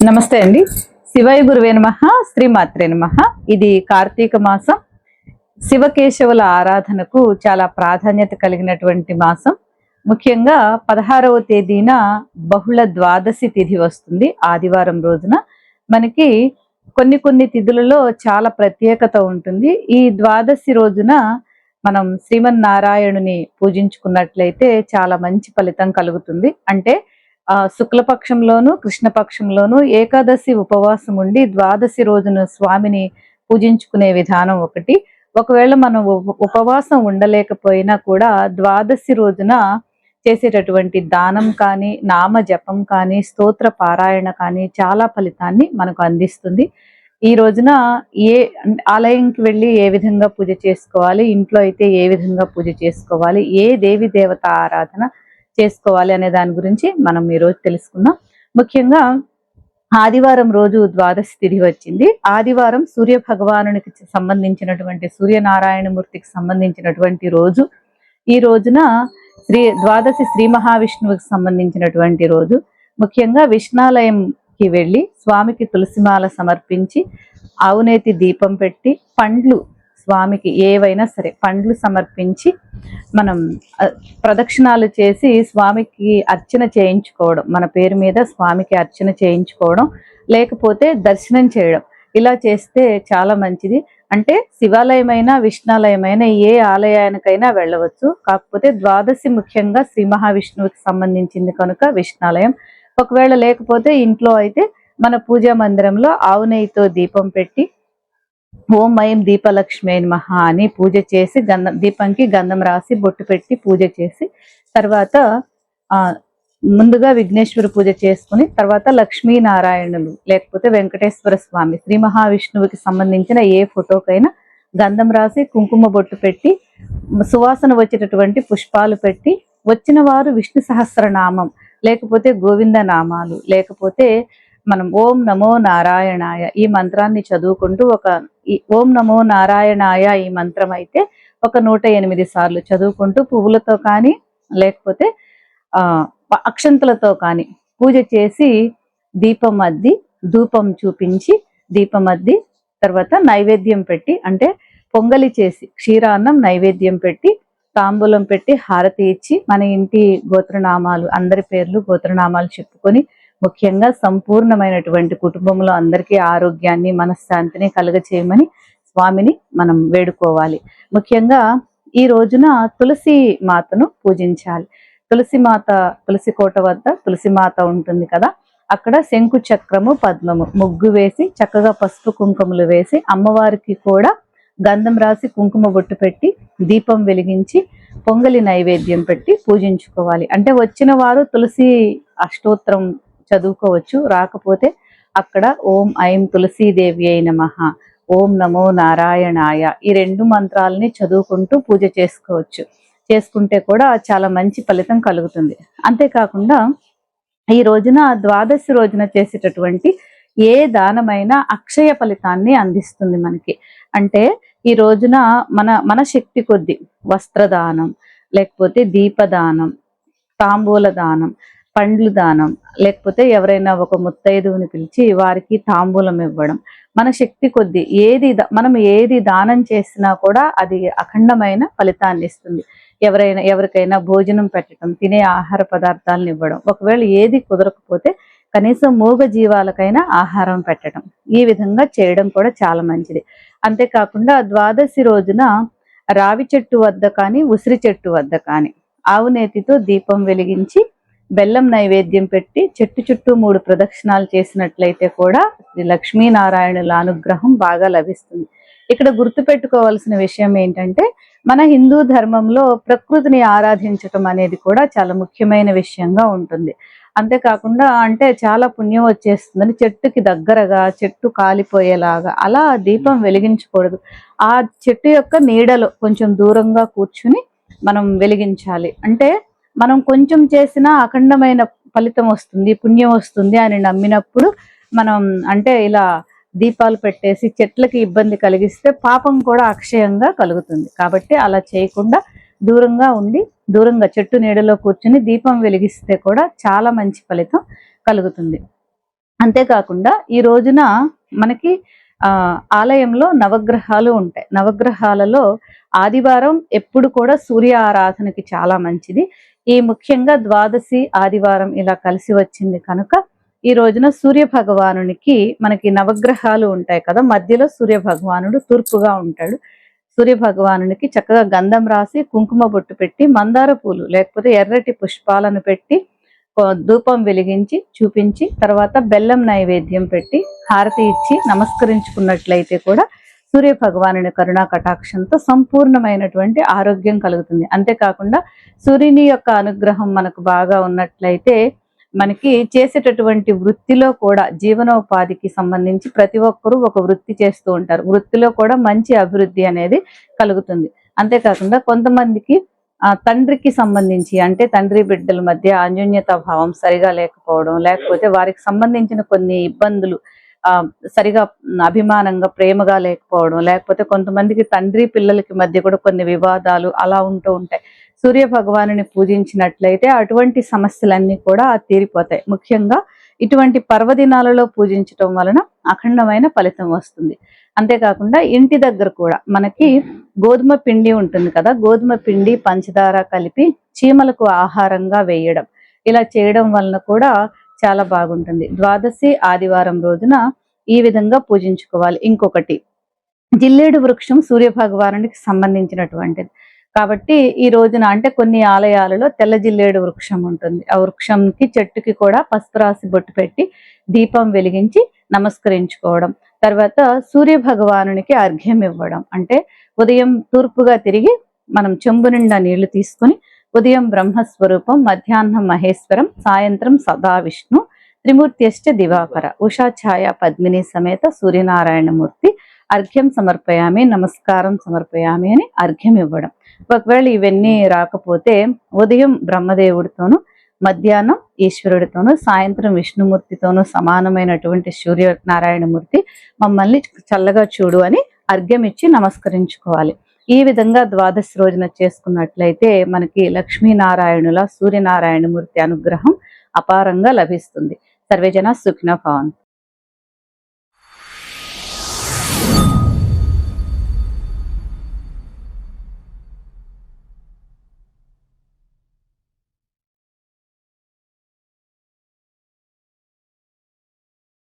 నమస్తే అండి. శివయ గురువే నమ శ్రీమాత్రే నమ. ఇది కార్తీక మాసం. శివకేశవుల ఆరాధనకు చాలా ప్రాధాన్యత కలిగినటువంటి మాసం. ముఖ్యంగా పదహారవ తేదీన బహుళ ద్వాదశి తిథి వస్తుంది ఆదివారం రోజున. మనకి కొన్ని కొన్ని తిథులలో చాలా ప్రత్యేకత ఉంటుంది. ఈ ద్వాదశి రోజున మనం శ్రీమన్నారాయణుని పూజించుకున్నట్లయితే చాలా మంచి ఫలితం కలుగుతుంది. అంటే శుక్లపక్షంలోను కృష్ణపక్షంలోను ఏకాదశి ఉపవాసం ఉండి ద్వాదశి రోజున స్వామిని పూజించుకునే విధానం ఒకటి. ఒకవేళ మనం ఉపవాసం ఉండలేకపోయినా కూడా ద్వాదశి రోజున చేసేటటువంటి దానం కానీ నామ జపం కానీ స్తోత్ర పారాయణ కానీ చాలా ఫలితాన్ని మనకు అందిస్తుంది. ఈ రోజున ఏ ఆలయంకి వెళ్ళి ఏ విధంగా పూజ చేసుకోవాలి ఇంట్లో అయితే ఏ విధంగా పూజ చేసుకోవాలి ఏ దేవి దేవత ఆరాధన చేసుకోవాలి అనే దాని గురించి మనం ఈ రోజు తెలుసుకుందాం. ముఖ్యంగా ఆదివారం రోజు ద్వాదశి తిథి వచ్చింది. ఆదివారం సూర్య భగవానునికి సంబంధించినటువంటి సూర్యనారాయణమూర్తికి సంబంధించినటువంటి రోజు. ఈ రోజున శ్రీ ద్వాదశి శ్రీ మహావిష్ణువుకి సంబంధించినటువంటి రోజు. ముఖ్యంగా విష్ణాలయంకి వెళ్ళి స్వామికి తులసిమాల సమర్పించి ఆవునేతి దీపం పెట్టి పండ్లు స్వామికి ఏవైనా సరే పండ్లు సమర్పించి మనం ప్రదక్షిణాలు చేసి స్వామికి అర్చన చేయించుకోవడం మన పేరు మీద స్వామికి అర్చన చేయించుకోవడం లేకపోతే దర్శనం చేయడం ఇలా చేస్తే చాలా మంచిది. అంటే శివాలయమైనా విష్ణాలయమైనా ఏ ఆలయానికైనా వెళ్ళవచ్చు. కాకపోతే ద్వాదశి ముఖ్యంగా శ్రీ మహావిష్ణువుకి సంబంధించింది కనుక విష్ణాలయం. ఒకవేళ లేకపోతే ఇంట్లో అయితే మన పూజా మందిరంలో ఆవు నెయ్యితో దీపం పెట్టి ఓం మయం దీపలక్ష్మి మహా అని పూజ చేసి గంధం దీపంకి గంధం రాసి బొట్టు పెట్టి పూజ చేసి తర్వాత ఆ ముందుగా విఘ్నేశ్వర పూజ చేసుకుని తర్వాత లక్ష్మీనారాయణులు లేకపోతే వెంకటేశ్వర స్వామి శ్రీ మహావిష్ణువుకి సంబంధించిన ఏ ఫోటోకైనా గంధం రాసి కుంకుమ బొట్టు పెట్టి సువాసన వచ్చేటటువంటి పుష్పాలు పెట్టి వచ్చిన వారు విష్ణు సహస్రనామం లేకపోతే గోవింద నామాలు లేకపోతే మనం ఓం నమో నారాయణాయ ఈ మంత్రాన్ని చదువుకుంటూ ఒక ఈ ఓం నమో నారాయణాయ ఈ మంత్రం అయితే ఒక నూట ఎనిమిది సార్లు చదువుకుంటూ పువ్వులతో కానీ లేకపోతే ఆ అక్షంతలతో కానీ పూజ చేసి దీపం అద్ది ధూపం చూపించి దీపం అద్ది తర్వాత నైవేద్యం పెట్టి అంటే పొంగలి చేసి క్షీరాన్నం నైవేద్యం పెట్టి తాంబూలం పెట్టి హారతి ఇచ్చి మన ఇంటి గోత్రనామాలు అందరి పేర్లు గోత్రనామాలు చెప్పుకొని ముఖ్యంగా సంపూర్ణమైనటువంటి కుటుంబంలో అందరికీ ఆరోగ్యాన్ని మనశ్శాంతిని కలుగచేయమని స్వామిని మనం వేడుకోవాలి. ముఖ్యంగా ఈ రోజున తులసి మాతను పూజించాలి. తులసి మాత తులసి కోట వద్ద తులసి మాత ఉంటుంది కదా అక్కడ శంకు చక్రము పద్మము ముగ్గు వేసి చక్కగా పసుపు కుంకుమలు వేసి అమ్మవారికి కూడా గంధం రాసి కుంకుమ బొట్టు పెట్టి దీపం వెలిగించి పొంగలి నైవేద్యం పెట్టి పూజించుకోవాలి. అంటే వచ్చిన వారు తులసి అష్టోత్తరం చదువుకోవచ్చు. రాకపోతే అక్కడ ఓం ఐం తులసీదేవి అయి మహా ఓం నమో నారాయణాయ. ఈ రెండు మంత్రాలని చదువుకుంటూ పూజ చేసుకోవచ్చు. చేసుకుంటే కూడా చాలా మంచి ఫలితం కలుగుతుంది. అంతేకాకుండా ఈ రోజున ద్వాదశి రోజున చేసేటటువంటి ఏ దానమైనా అక్షయ ఫలితాన్ని అందిస్తుంది మనకి. అంటే ఈ రోజున మన మన శక్తి కొద్ది వస్త్రదానం లేకపోతే దీపదానం తాంబూల దానం పండ్లు దానం లేకపోతే ఎవరైనా ఒక ముత్తైదువుని పిలిచి వారికి తాంబూలం ఇవ్వడం. మన శక్తి కొద్ది ఏది మనం ఏది దానం చేసినా కూడా అది అఖండమైన ఫలితాన్ని ఇస్తుంది. ఎవరైనా ఎవరికైనా భోజనం పెట్టడం తినే ఆహార పదార్థాలను ఇవ్వడం. ఒకవేళ ఏది కుదరకపోతే కనీసం మూగ జీవాలకైనా ఆహారం పెట్టడం. ఈ విధంగా చేయడం కూడా చాలా మంచిది. అంతేకాకుండా ద్వాదశి రోజున రావి చెట్టు వద్ద కానీ ఉసిరి చెట్టు వద్ద కానీ ఆవు నేతితో దీపం వెలిగించి బెల్లం నైవేద్యం పెట్టి చెట్టు చుట్టూ మూడు ప్రదక్షిణాలు చేసినట్లయితే కూడా శ్రీ లక్ష్మీనారాయణుల అనుగ్రహం బాగా లభిస్తుంది. ఇక్కడ గుర్తుపెట్టుకోవాల్సిన విషయం ఏంటంటే మన హిందూ ధర్మంలో ప్రకృతిని ఆరాధించటం అనేది కూడా చాలా ముఖ్యమైన విషయంగా ఉంటుంది. అంతేకాకుండా అంటే చాలా పుణ్యం వచ్చేస్తుందని చెట్టుకి దగ్గరగా చెట్టు కాలిపోయేలాగా అలా దీపం వెలిగించకూడదు. ఆ చెట్టు యొక్క నీడలో కొంచెం దూరంగా కూర్చుని మనం వెలిగించాలి. అంటే మనం కొంచెం చేసినా అఖండమైన ఫలితం వస్తుంది పుణ్యం వస్తుంది అని నమ్మినప్పుడు మనం అంటే ఇలా దీపాలు పెట్టేసి చెట్లకి ఇబ్బంది కలిగిస్తే పాపం కూడా అక్షయంగా కలుగుతుంది. కాబట్టి అలా చేయకుండా దూరంగా ఉండి దూరంగా చెట్టు నీడలో కూర్చుని దీపం వెలిగిస్తే కూడా చాలా మంచి ఫలితం కలుగుతుంది. అంతేకాకుండా ఈ రోజున మనకి ఆలయంలో నవగ్రహాలు ఉంటాయి. నవగ్రహాలలో ఆదివారం ఎప్పుడు కూడా సూర్య ఆరాధనకి చాలా మంచిది. ఈ ముఖ్యంగా ద్వాదశి ఆదివారం ఇలా కలిసి వచ్చింది కనుక ఈ రోజున సూర్య భగవానునికి మనకి నవగ్రహాలు ఉంటాయి కదా మధ్యలో సూర్య భగవానుడు తూర్పుగా ఉంటాడు. సూర్య భగవానునికి చక్కగా గంధం రాసి కుంకుమ బొట్టు పెట్టి మందార పూలు లేకపోతే ఎర్రటి పుష్పాలను పెట్టి ధూపం వెలిగించి చూపించి తర్వాత బెల్లం నైవేద్యం పెట్టి హారతి ఇచ్చి నమస్కరించుకున్నట్లయితే కూడా సూర్య భగవానుని కరుణా కటాక్షంతో సంపూర్ణమైనటువంటి ఆరోగ్యం కలుగుతుంది. అంతేకాకుండా సూర్యుని యొక్క అనుగ్రహం మనకు బాగా ఉన్నట్లయితే మనకి చేసేటటువంటి వృత్తిలో కూడా జీవనోపాధికి సంబంధించి ప్రతి ఒక్కరూ ఒక వృత్తి చేస్తూ ఉంటారు. వృత్తిలో కూడా మంచి అభివృద్ధి అనేది కలుగుతుంది. అంతేకాకుండా కొంతమందికి ఆ తండ్రికి సంబంధించి అంటే తండ్రి బిడ్డల మధ్య అన్యోన్యత భావం సరిగా లేకపోవడం లేకపోతే వారికి సంబంధించిన కొన్ని ఇబ్బందులు సరిగా అభిమానంగా ప్రేమగా లేకపోవడం లేకపోతే కొంతమందికి తండ్రి పిల్లలకి మధ్య కూడా కొన్ని వివాదాలు అలా ఉంటూ ఉంటాయి. సూర్య భగవాను పూజించినట్లయితే అటువంటి సమస్యలన్నీ కూడా తీరిపోతాయి. ముఖ్యంగా ఇటువంటి పర్వదినాలలో పూజించటం వలన అఖండమైన ఫలితం వస్తుంది. అంతేకాకుండా ఇంటి దగ్గర కూడా మనకి గోధుమ పిండి ఉంటుంది కదా గోధుమ పిండి పంచదార కలిపి చీమలకు ఆహారంగా వేయడం. ఇలా చేయడం వలన కూడా చాలా బాగుంటుంది. ద్వాదశి ఆదివారం రోజున ఈ విధంగా పూజించుకోవాలి. ఇంకొకటి జిల్లేడు వృక్షం సూర్య భగవానునికి సంబంధించినటువంటిది. కాబట్టి ఈ రోజున అంటే కొన్ని ఆలయాలలో తెల్ల జిల్లేడు వృక్షం ఉంటుంది. ఆ వృక్షంకి చెట్టుకి కూడా పసుపు రాసి బొట్టు పెట్టి దీపం వెలిగించి నమస్కరించుకోవడం. తర్వాత సూర్య భగవానునికి అర్ఘ్యం ఇవ్వడం అంటే ఉదయం తూర్పుగా తిరిగి మనం చెంబు నిండా నీళ్ళు తీసుకొని ఉదయం బ్రహ్మస్వరూపం మధ్యాహ్నం మహేశ్వరం సాయంత్రం సదా విష్ణు త్రిమూర్త్యశ్చ దివాకర. ఉషా ఛాయ పద్మిని సమేత సూర్యనారాయణమూర్తి అర్ఘ్యం సమర్పయామి నమస్కారం సమర్పయామి అని అర్ఘ్యం ఇవ్వడం. ఒకవేళ ఇవన్నీ రాకపోతే ఉదయం బ్రహ్మదేవుడితోనూ మధ్యాహ్నం ఈశ్వరుడితోనూ సాయంత్రం విష్ణుమూర్తితోనూ సమానమైనటువంటి సూర్యనారాయణమూర్తి మమ్మల్ని చల్లగా చూడు అని అర్ఘ్యం ఇచ్చి నమస్కరించుకోవాలి. ఈ విధంగా ద్వాదశి రోజున చేసుకున్నట్లయితే మనకి లక్ష్మీనారాయణుల సూర్యనారాయణమూర్తి అనుగ్రహం అపారంగా లభిస్తుంది. సర్వేజన సుఖిన భవంతు.